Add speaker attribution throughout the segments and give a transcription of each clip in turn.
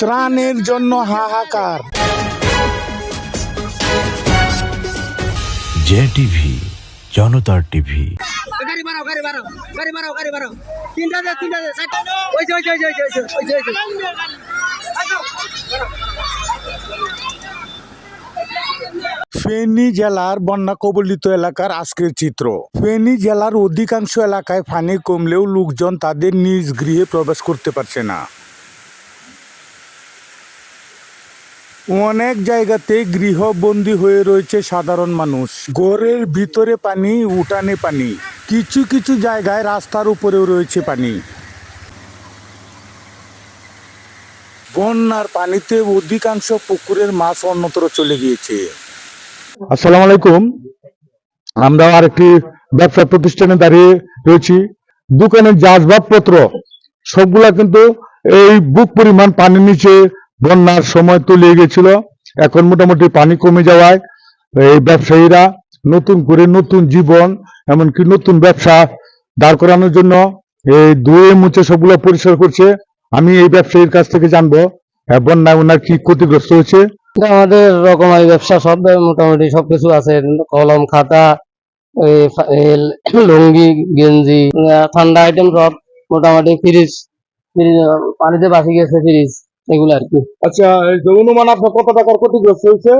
Speaker 1: ত্রাণের জন্য হাহাকার।
Speaker 2: জে টিভি জনতার টিভি।
Speaker 3: গাড়ি বাড়াও গাড়ি বাড়াও গাড়ি বাড়াও গাড়ি বাড়াও তিনটা দে তিনটা দে সাইড ওই যে ওই যে ওই যে ওই যে ওই যে ওই যে ওই যে।
Speaker 1: ফেনী জেলার বন্যা কবলিত এলাকার আজকের চিত্র। ফেনী জেলার অধিকাংশ এলাকায় পানি কমলেও লোকজন তাদের নিজ গৃহে প্রবেশ করতে পারছে না। অনেক জায়গাতে গৃহবন্দী হয়ে রয়েছে সাধারণ মানুষ। ঘরের ভিতরে পানি, উঠানে পানি। কিছু কিছু জায়গায় রাস্তার উপরেও রয়েছে পানি। বন্যার পানিতে অধিকাংশ পুকুরের মাছ অন্যত্র চলে গিয়েছে।
Speaker 4: আসসালামু আলাইকুম। আমরা আরেকটি ব্যবসা প্রতিষ্ঠানে দাঁড়িয়ে রয়েছি। দোকানের যে আসবাবপত্র, সবগুলা কিন্তু এই বুক পরিমাণ পানির নিচে বন্যার সময় তলিয়ে গেছিল। এখন মোটামুটি পানি কমে যাওয়ায় এই ব্যবসায়ীরা নতুন করে নতুন জীবন, এমনকি নতুন ব্যবসা দাঁড় করানোর জন্য এই ধুয়ে মুছে সবগুলো পরিষ্কার করছে। আমি এই ব্যবসায়ীর কাছ থেকে জানব বন্যায় ওনার কি ক্ষতিগ্রস্ত হয়েছে?
Speaker 5: আমাদের রকমারি ব্যবসা, সব মোটামুটি সবকিছু আছে। কলম, খাতা লুঙ্গি, গেঞ্জি, ঠান্ডা আইটেম সব মোটামুটি ফ্রিজ ফ্রিজ পানিতে বাসি গেছে ফ্রিজ এগুলো আর কি।
Speaker 4: আচ্ছা এই যে অনুমান আপনার কত টাকার ক্ষতিগ্রস্ত হয়েছে?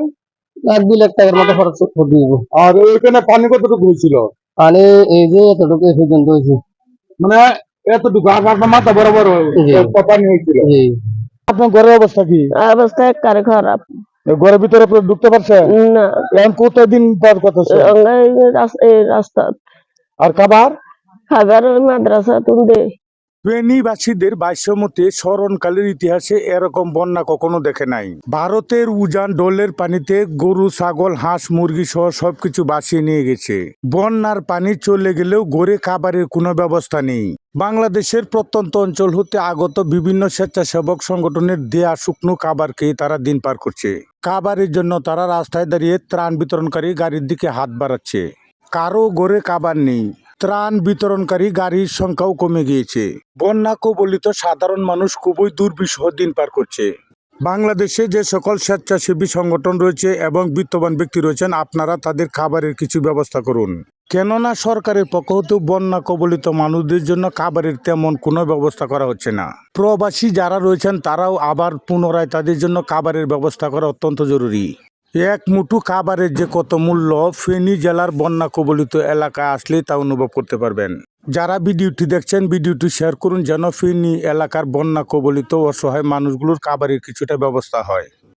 Speaker 5: এক দুই লাখ টাকার মতো খরচ করে দিব।
Speaker 4: আর ওইখানে পানি কতটুকু হয়েছিল?
Speaker 5: পানি এই যে এতটুকু এই পর্যন্ত হয়েছে।
Speaker 4: মানে এতটুকু আপনার মাথা বরাবর। পানি হয়েছিল। আপনার ঘরের অবস্থা কি?
Speaker 5: অবস্থা একবারে খারাপ।
Speaker 4: ঘরের ভিতরে আপনি ঢুকতে পারছেন?
Speaker 5: না।
Speaker 4: এখন কত দিন পর
Speaker 5: রাস্তা।
Speaker 4: আর খাবার?
Speaker 5: খাবার মাদ্রাসা তুলবে।
Speaker 1: ফেনীবাসীদের ভাষ্যমতে স্মরণকালের ইতিহাসে এরকম বন্যা কখনো দেখে নাই। ভারতের উজান ডোলের পানিতে গরু, ছাগল, হাঁস, মুরগি সহ সবকিছু ভাসিয়ে নিয়ে গেছে। বন্যার পানি চলে গেলেও গড়ে খাবারের কোনো ব্যবস্থা নেই। বাংলাদেশের প্রত্যন্ত অঞ্চল হতে আগত বিভিন্ন স্বেচ্ছাসেবক সংগঠনের দেয়া শুকনো খাবার খেয়ে তারা দিন পার করছে। খাবারের জন্য তারা রাস্তায় দাঁড়িয়ে ত্রাণ বিতরণকারী গাড়ির দিকে হাত বাড়াচ্ছে। কারও গড়ে খাবার নেই। ত্রাণ বিতরণকারী গাড়ির সংখ্যাও কমে গিয়েছে। বন্যা কবলিত সাধারণ মানুষ খুবই দুর্বিষহ দিন পার করছে। বাংলাদেশে যে সকল স্বেচ্ছাসেবী সংগঠন রয়েছে এবং বিত্তবান ব্যক্তি রয়েছেন, আপনারা তাদের খাবারের কিছু ব্যবস্থা করুন। কেননা সরকারের পক্ষ হতে বন্যা কবলিত মানুষদের জন্য খাবারের তেমন কোনো ব্যবস্থা করা হচ্ছে না। প্রবাসী যারা রয়েছেন, তারাও আবার পুনরায় তাদের জন্য খাবারের ব্যবস্থা করা অত্যন্ত জরুরি। এক মুঠো খাবারের যে কত মূল্য, ফেনী জেলার বন্যা কবলিত এলাকা আসলে তা অনুভব করতে পারবেন। যারা ভিডিওটি দেখছেন, ভিডিওটি শেয়ার করুন যেন ফেনী এলাকার বন্যা কবলিত অসহায় মানুষগুলোর খাবারের কিছুটা ব্যবস্থা হয়।